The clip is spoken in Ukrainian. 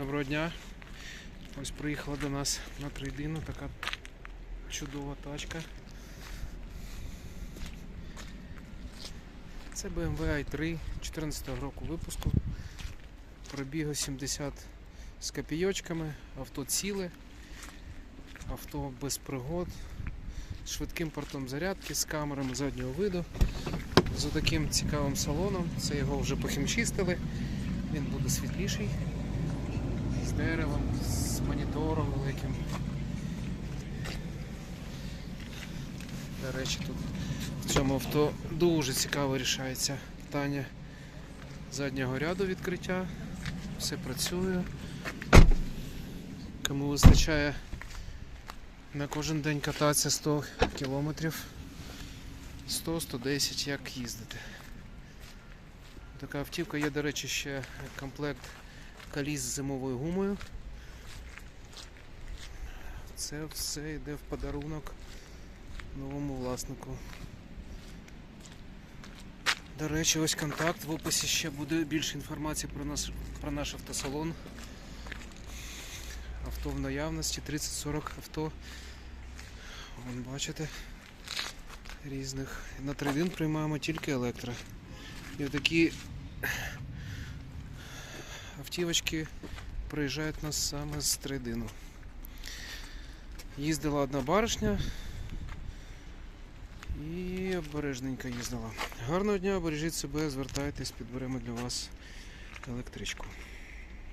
Доброго дня. Ось приїхала до нас на трейдину така чудова тачка. Це BMW i3 14 року випуску. Пробігу 70 з копійочками, авто ціле, авто без пригод, з швидким портом зарядки, з камерами заднього виду, з таким цікавим салоном. Це його вже похімчистили. Він буде світліший, деревом, з монітором великим. До речі, тут в цьому авто дуже цікаво рішається питання заднього ряду відкриття. Все працює. Кому вистачає на кожен день кататися 100 кілометрів. 100-110 як їздити. Така автівка є, до речі, ще комплект коліс з зимовою гумою. Це все йде в подарунок новому власнику. До речі, ось контакт. В описі ще буде більше інформації про наш, про наш автосалон. Авто в наявності, 30-40 авто. Вон бачите різних. На трейдин приймаємо тільки електро. І такі автівочки приїжджають нас саме з трейдину. Їздила одна баришня і обережненько їздила. Гарного дня, бережіть себе, звертайтесь, підберемо для вас електричку.